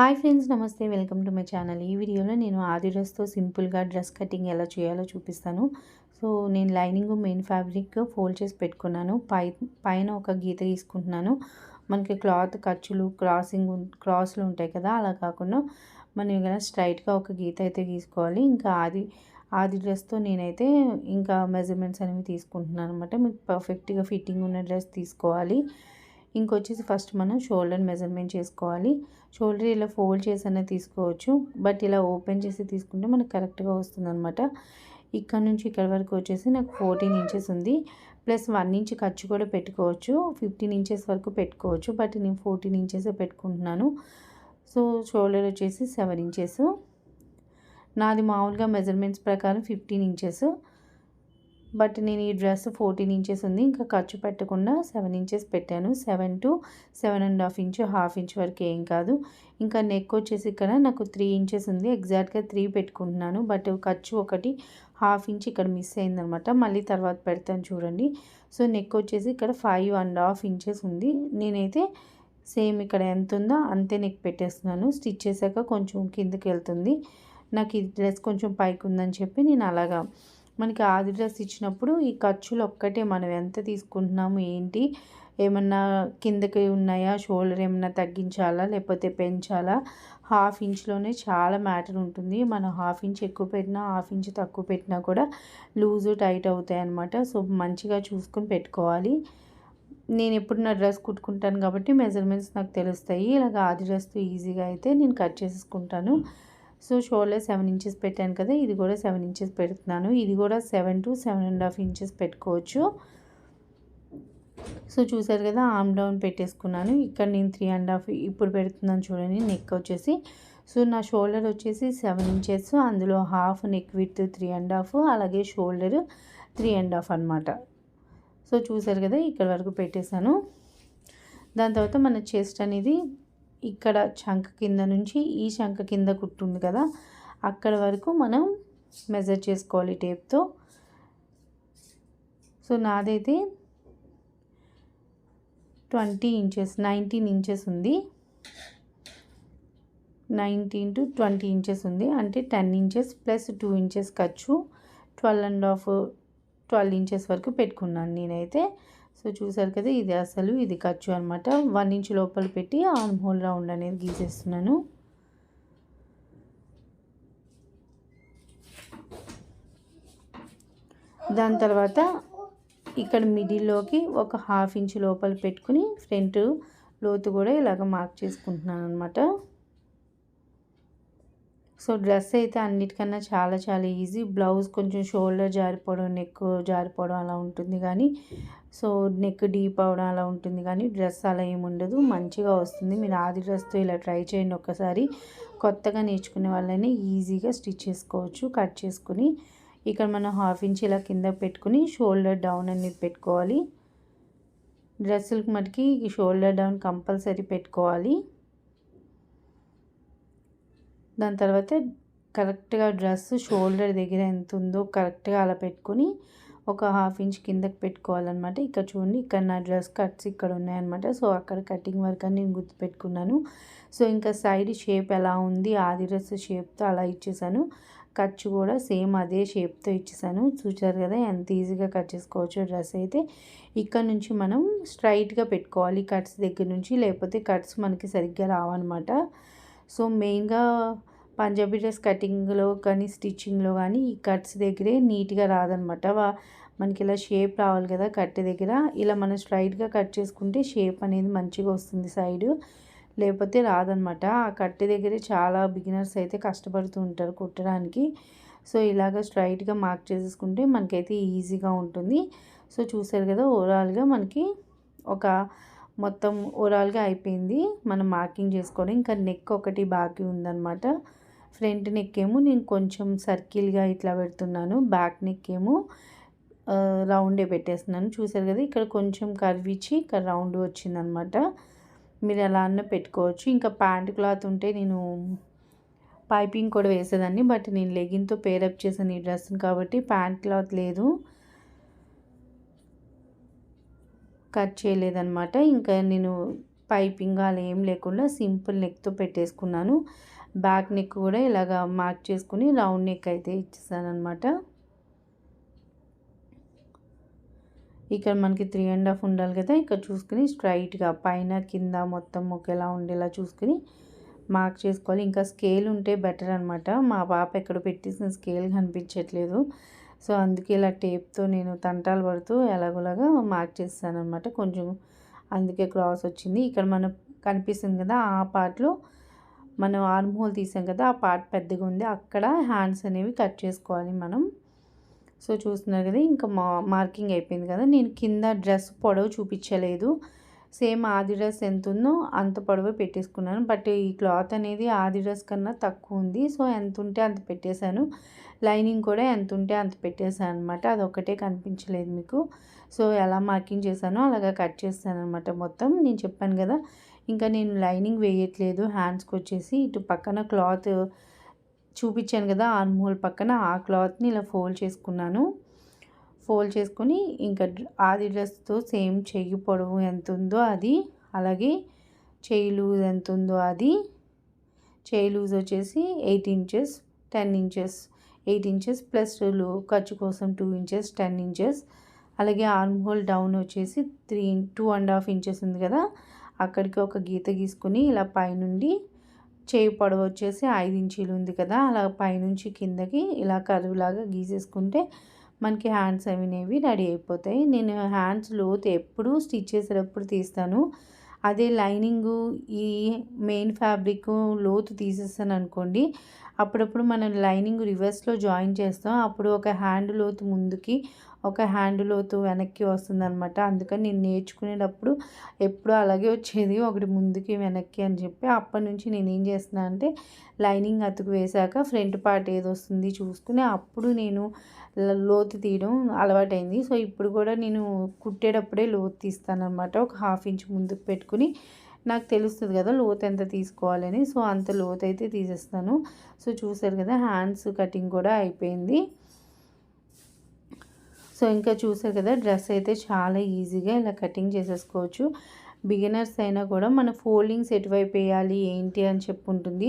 Hi friends నమస్తే. Welcome to my channel. ఈ వీడియోలో నేను ఆది డ్రెస్తో సింపుల్గా డ్రెస్ కటింగ్ ఎలా చేయాలో చూపిస్తాను. సో నేను లైనింగ్ మెయిన్ ఫ్యాబ్రిక్ ఫోల్డ్ చేసి పెట్టుకున్నాను. పై పైన ఒక గీత తీసుకుంటున్నాను మనకి క్లాత్ ఖర్చులు క్రాసింగ్ క్రాస్లు ఉంటాయి కదా అలా కాకుండా మనం ఇలా స్ట్రైట్గా ఒక గీత అయితే తీసుకోవాలి ఇంకా ఆది ఆది డ్రెస్తో నేనైతే ఇంకా మెజర్మెంట్స్ అనేవి తీసుకుంటున్నాను అనమాట మీకు పర్ఫెక్ట్గా ఫిట్టింగ్ ఉన్న డ్రెస్ తీసుకోవాలి. ఇంకొచ్చేసి ఫస్ట్ మనం షోల్డర్ మెజర్మెంట్ చేసుకోవాలి. షోల్డర్ ఇలా ఫోల్డ్ చేసి అనేది తీసుకోవచ్చు. బట్ ఇలా ఓపెన్ చేసి తీసుకుంటే మనకు కరెక్ట్గా వస్తుంది అనమాట ఇక్కడ నుంచి ఇక్కడ వరకు వచ్చేసి నాకు ఫోర్టీన్ ఇంచెస్ ఉంది. ప్లస్ వన్ ఇంచ్ ఖర్చు కూడా పెట్టుకోవచ్చు. ఫిఫ్టీన్ ఇంచెస్ వరకు పెట్టుకోవచ్చు. బట్ నేను ఫోర్టీన్ ఇంచెస్ పెట్టుకుంటున్నాను. సో షోల్డర్ వచ్చేసి సెవెన్ ఇంచెస్. నాది మామూలుగా మెజర్మెంట్స్ ప్రకారం ఫిఫ్టీన్ ఇంచెస్. బట్ నేను ఈ డ్రెస్ ఫోర్టీన్ ఇంచెస్ ఉంది. ఇంకా ఖర్చు పెట్టకుండా సెవెన్ ఇంచెస్ పెట్టాను. Seven to seven and half inch half inch వరకు ఏం కాదు. ఇంకా నెక్ వచ్చేసి ఇక్కడ నాకు త్రీ ఇంచెస్ ఉంది. ఎగ్జాక్ట్గా త్రీ పెట్టుకుంటున్నాను. బట్ ఖర్చు ఒకటి హాఫ్ ఇంచ్ ఇక్కడ మిస్ అయిందనమాట. మళ్ళీ తర్వాత పెడతాను చూడండి. సో నెక్ వచ్చేసి ఇక్కడ ఫైవ్ అండ్ హాఫ్ ఇంచెస్ ఉంది. నేనైతే సేమ్ ఇక్కడ ఎంత ఉందో అంతే నెక్ పెట్టేస్తున్నాను. స్టిచ్ చేశాక కొంచెం కిందకి వెళ్తుంది. నాకు ఈ డ్రెస్ కొంచెం పైకి ఉందని చెప్పి నేను అలాగా మనకి ఆది డ్రెస్ ఇచ్చినప్పుడు ఈ ఖర్చులు ఒక్కటే మనం ఎంత తీసుకుంటున్నాము ఏంటి? ఏమన్నా కిందకి ఉన్నాయా షోల్డర్ ఏమన్నా తగ్గించాలా లేకపోతే పెంచాలా? హాఫ్ ఇంచ్లోనే చాలా మ్యాటర్ ఉంటుంది. మనం హాఫ్ ఇంచ్ ఎక్కువ పెట్టినా హాఫ్ ఇంచ్ తక్కువ పెట్టినా కూడా లూజ్ టైట్ అవుతాయి అనమాట సో మంచిగా చూసుకొని పెట్టుకోవాలి. నేను ఎప్పుడు నా డ్రెస్ కుట్టుకుంటాను కాబట్టి మెజర్మెంట్స్ నాకు తెలుస్తాయి. ఇలాగ ఆది డ్రెస్తో ఈజీగా అయితే నేను కట్ చేసేసుకుంటాను. సో షోల్డర్ సెవెన్ ఇంచెస్ పెట్టాను కదా ఇది కూడా సెవెన్ ఇంచెస్ పెడుతున్నాను. ఇది కూడా seven to seven and half inches పెట్టుకోవచ్చు. సో చూసారు కదా ఆమ్ డౌన్ పెట్టేసుకున్నాను. ఇక్కడ నేను త్రీ అండ్ హాఫ్ ఇప్పుడు పెడుతున్నాను చూడండి నెక్ వచ్చేసి. సో నా షోల్డర్ వచ్చేసి సెవెన్ ఇంచెస్ అందులో half neck with three and half అలాగే షోల్డర్ త్రీ అండ్ హాఫ్ అనమాట సో చూసారు కదా ఇక్కడ వరకు పెట్టేశాను. దాని తర్వాత మన చెస్ట్ అనేది ఇక్కడ చంక కింద నుంచి ఈ చంక కింద కుట్టుంది కదా అక్కడ వరకు మనం మెజర్ చేసుకోవాలి టేప్తో సో నాదైతే ట్వంటీ ఇంచెస్ నైన్టీన్ ఇంచెస్ ఉంది. నైన్టీన్ టు ట్వంటీ ఇంచెస్ ఉంది. అంటే ten inches plus two inches ఖర్చు twelve and half twelve inches వరకు పెట్టుకున్నాను నేనైతే. సో చూసారు కదా ఇది అసలు ఇది ఖర్చు అనమాట వన్ ఇంచ్ లోపల పెట్టి ఆర్మ్ హోల్ రౌండ్ అనేది గీసేస్తున్నాను. దాని తర్వాత ఇక్కడ మిడిల్లోకి ఒక హాఫ్ ఇంచ్ లోపల పెట్టుకుని ఫ్రంట్ లోతు కూడా ఇలాగ మార్క్ చేసుకుంటున్నాను అనమాట సో డ్రెస్ అయితే అన్నిటికన్నా చాలా చాలా ఈజీ. బ్లౌజ్ కొంచెం షోల్డర్ జారిపోవడం నెక్ జారిపోవడం అలా ఉంటుంది కానీ సో నెక్ డీప్ అవడం అలా ఉంటుంది కానీ డ్రెస్ అలా ఏమి ఉండదు. మంచిగా వస్తుంది. మీరు ఆది డ్రెస్తో ఇలా ట్రై చేయండి ఒకసారి కొత్తగా నేర్చుకునే వాళ్ళని ఈజీగా స్టిచ్ చేసుకోవచ్చు కట్ చేసుకుని. ఇక్కడ మనం హాఫ్ ఇంచ్ ఇలా కింద పెట్టుకుని షోల్డర్ డౌన్ అనేది పెట్టుకోవాలి. డ్రెస్సులకు మటుకి షోల్డర్ డౌన్ కంపల్సరీ పెట్టుకోవాలి. దాని తర్వాత కరెక్ట్గా డ్రెస్ షోల్డర్ దగ్గర ఎంత ఉందో కరెక్ట్గా అలా పెట్టుకొని ఒక హాఫ్ ఇంచ్ కిందకి పెట్టుకోవాలన్నమాట. ఇక్కడ చూడండి ఇక్కడ నా డ్రెస్ కట్స్ ఇక్కడ ఉన్నాయన్నమాట. సో అక్కడ కటింగ్ వర్క్ అని నేను గుర్తుపెట్టుకున్నాను. సో ఇంకా సైడ్ షేప్ ఎలా ఉంది ఆది డ్రెస్ షేప్తో అలా ఇచ్చేసాను. ఖర్చు కూడా సేమ్ అదే షేప్తో ఇచ్చేసాను. చూసారు కదా ఎంత ఈజీగా కట్ చేసుకోవచ్చు డ్రెస్ అయితే. ఇక్కడ నుంచి మనం స్ట్రైట్గా పెట్టుకోవాలి కట్స్ దగ్గర నుంచి లేకపోతే కట్స్ మనకి సరిగ్గా రావన్నమాట. సో మెయిన్గా పంజాబీ డ్రెస్ కటింగ్లో కానీ స్టిచ్చింగ్లో కానీ ఈ కట్స్ దగ్గరే నీట్గా రాదనమాట. మనకి ఇలా షేప్ రావాలి కదా కట్టె దగ్గర. ఇలా మనం స్ట్రైట్గా కట్ చేసుకుంటే షేప్ అనేది మంచిగా వస్తుంది సైడ్. లేకపోతే రాదనమాట. ఆ కట్టె దగ్గరే చాలా బిగినర్స్ అయితే కష్టపడుతూ ఉంటారు కుట్టడానికి. సో ఇలాగ స్ట్రైట్గా మార్క్ చేసేసుకుంటే మనకైతే ఈజీగా ఉంటుంది. సో చూసారు కదా ఓవరాల్గా మనకి ఒక మొత్తం ఓవరాల్గా అయిపోయింది. మనం మార్కింగ్ చేసుకోవడం. ఇంకా నెక్ ఒకటి బాకీ ఉందన్నమాట ఫ్రంట్ నెక్ ఏమో నేను కొంచెం సర్కిల్గా ఇట్లా పెడుతున్నాను బ్యాక్ నెక్ ఏమో రౌండే పెట్టేస్తున్నాను. చూసారు కదా ఇక్కడ కొంచెం కర్వ్ ఇక్కడ రౌండ్ వచ్చిందనమాట. మీరు ఎలా అన్న పెట్టుకోవచ్చు. ఇంకా ప్యాంట్ క్లాత్ ఉంటే నేను పైపింగ్ కూడా వేసేదాన్ని బట్ నేను లెగిన్తో పేరప్ చేశాను ఈ డ్రెస్ని కాబట్టి ప్యాంట్ క్లాత్ లేదు. కట్ చేయలేదన్నమాట ఇంకా నేను పైపింగ్ అలా ఏం లేకుండా సింపుల్ నెక్తో పెట్టేసుకున్నాను. బ్యాక్ నెక్ కూడా ఇలాగ మార్క్ చేసుకుని రౌండ్ నెక్ అయితే ఇచ్చేసానమాట ఇక్కడ మనకి త్రీ అండ్ హాఫ్ ఉండాలి కదా ఇక్కడ చూసుకుని స్ట్రైట్గా పైన కింద మొత్తం ఒకేలా ఉండేలా చూసుకుని మార్క్ చేసుకోవాలి. ఇంకా స్కేల్ ఉంటే బెటర్ అనమాట మా పాప ఎక్కడ పెట్టేసిన స్కేల్ కనిపించట్లేదు. సో అందుకే ఇలా టేప్తో నేను తంటాలు పడుతూ ఎలాగోలాగా మార్క్ చేస్తాను అనమాట కొంచెం అందుకే క్రాస్ వచ్చింది. ఇక్కడ మనకు కనిపిస్తుంది కదా ఆ పార్ట్లో మనం ఆర్మ్ హోల్ తీసాం కదా ఆ పార్ట్ పెద్దగా ఉంది. అక్కడ హ్యాండ్స్ అనేవి కట్ చేసుకోవాలి మనం. సో చూస్తున్నారు కదా ఇంకా మా మార్కింగ్ అయిపోయింది కదా. నేను కింద డ్రెస్ పొడవు చూపించలేదు. సేమ్ ఆది డ్రెస్ ఎంత ఉందో అంత పొడవే పెట్టేసుకున్నాను. బట్ ఈ క్లాత్ అనేది ఆది డ్రెస్ కన్నా తక్కువ ఉంది. సో ఎంత ఉంటే అంత పెట్టేశాను. లైనింగ్ కూడా ఎంత ఉంటే అంత పెట్టేశాను అనమాట అది ఒకటే కనిపించలేదు మీకు. సో ఎలా మార్కింగ్ చేశానో అలాగా కట్ చేస్తాను అనమాట మొత్తం. నేను చెప్పాను కదా ఇంకా నేను లైనింగ్ వేయట్లేదు. హ్యాండ్స్కి వచ్చేసి ఇటు పక్కన క్లాత్ చూపించాను కదా ఆర్మ్ హోల్ పక్కన ఆ క్లాత్ని ఇలా ఫోల్డ్ చేసుకున్నాను. ఫోల్డ్ చేసుకొని ఇంకా ఆది డ్రెస్తో సేమ్ చెయ్యి పొడవు ఎంత ఉందో అది అలాగే చెయ్యి లూజ్ ఎంత ఉందో అది. చెయ్యి లూజ్ వచ్చేసి eight inches ten inches eight inches plus ఖర్చు కోసం టూ ఇంచెస్ టెన్ ఇంచెస్. అలాగే ఆర్మ్ హోల్ డౌన్ వచ్చేసి three two and half inches ఉంది కదా అక్కడికి ఒక గీత గీసుకొని ఇలా పైనుండి చేయి పొడవు వచ్చేసి ఐదు ఇంచీలు ఉంది కదా అలా పైనుంచి కిందకి ఇలా కరువులాగా గీసేసుకుంటే మనకి హ్యాండ్స్ అనేవి రెడీ అయిపోతాయి. నేను హ్యాండ్స్ లోతు ఎప్పుడు స్టిచ్ చేసేటప్పుడు తీస్తాను. అదే లైనింగు ఈ మెయిన్ ఫ్యాబ్రిక్ లోతు తీసేస్తాను అనుకోండి అప్పుడప్పుడు మనం లైనింగ్ రివర్స్లో జాయిన్ చేస్తాం. అప్పుడు ఒక హ్యాండ్ లోతు ముందుకి ఒక హ్యాండ్ లోతు వెనక్కి వస్తుంది అనమాట అందుకని నేను నేర్చుకునేటప్పుడు ఎప్పుడు అలాగే వచ్చేది ఒకటి ముందుకి వెనక్కి అని చెప్పి. అప్పటి నుంచి నేను ఏం చేస్తున్నా అంటే లైనింగ్ అతుకు వేశాక ఫ్రంట్ పార్ట్ ఏది వస్తుంది చూసుకుని అప్పుడు నేను లోతు తీయడం అలవాటైంది. సో ఇప్పుడు కూడా నేను కుట్టేటప్పుడే లోతు తీస్తాను అనమాట ఒక హాఫ్ ఇంచ్ ముందుకు పెట్టుకుని నాకు తెలుస్తుంది కదా లోతు ఎంత తీసుకోవాలని. సో అంత లోతు అయితే తీసేస్తాను. సో చూసారు కదా హ్యాండ్స్ కటింగ్ కూడా అయిపోయింది. సో ఇంకా చూసారు కదా డ్రెస్ అయితే చాలా ఈజీగా ఇలా కటింగ్ చేసేసుకోవచ్చు. బిగినర్స్ అయినా కూడా మన ఫోల్డింగ్స్ ఎటువైపు వేయాలి ఏంటి అని చెప్పి ఉంటుంది.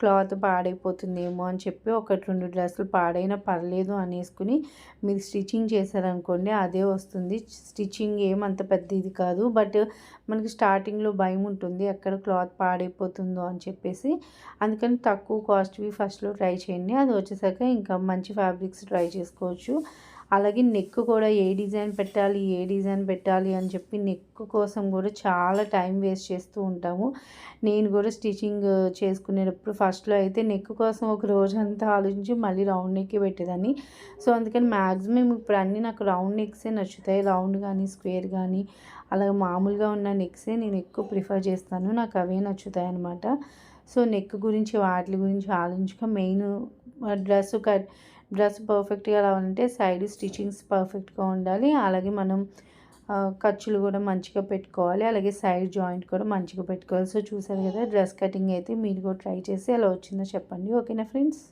క్లాత్ పాడైపోతుందేమో అని చెప్పి ఒకటి రెండు డ్రెస్సులు పాడైనా పర్లేదు అనేసుకుని మీరు స్టిచ్చింగ్ చేశారనుకోండి అదే వస్తుంది. స్టిచ్చింగ్ ఏమంత పెద్ద ఇది కాదు బట్ మనకి స్టార్టింగ్లో భయం ఉంటుంది ఎక్కడ క్లాత్ పాడైపోతుందో అని చెప్పేసి. అందుకని తక్కువ కాస్ట్వి ఫస్ట్లో ట్రై చేయండి అది వచ్చేసాక ఇంకా మంచి ఫ్యాబ్రిక్స్ ట్రై చేసుకోవచ్చు. అలాగే నెక్ కూడా ఏ డిజైన్ పెట్టాలి ఏ డిజైన్ పెట్టాలి అని చెప్పి నెక్ కోసం కూడా చాలా టైం వేస్ట్ చేస్తూ ఉంటాము. నేను కూడా స్టిచ్చింగ్ చేసుకునేటప్పుడు ఫస్ట్లో అయితే నెక్ కోసం ఒక రోజంతా ఆలోచించి మళ్ళీ రౌండ్ నెక్ పెట్టేదాన్ని. సో అందుకని మ్యాక్సిమం ఇప్పుడు అన్నీ నాకు రౌండ్ నెక్సే నచ్చుతాయి. రౌండ్ కానీ స్క్వేర్ కానీ అలాగే మామూలుగా ఉన్న నెక్సే నేను ఎక్కువ ప్రిఫర్ చేస్తాను. నాకు అవే నచ్చుతాయి అనమాట సో నెక్ గురించి వాటి గురించి ఆలోచించక మెయిన్ డ్రెస్ కట్ డ్రెస్ పర్ఫెక్ట్గా రావాలంటే సైడ్ స్టిచ్చింగ్స్ పర్ఫెక్ట్గా ఉండాలి. అలాగే మనం ఖర్చులు కూడా మంచిగా పెట్టుకోవాలి. అలాగే సైడ్ జాయింట్ కూడా మంచిగా పెట్టుకోవాలి. సో చూసారు కదా డ్రెస్ కటింగ్ అయితే మీరు కూడా ట్రై చేసి ఎలా వచ్చిందో చెప్పండి. ఓకేనా ఫ్రెండ్స్?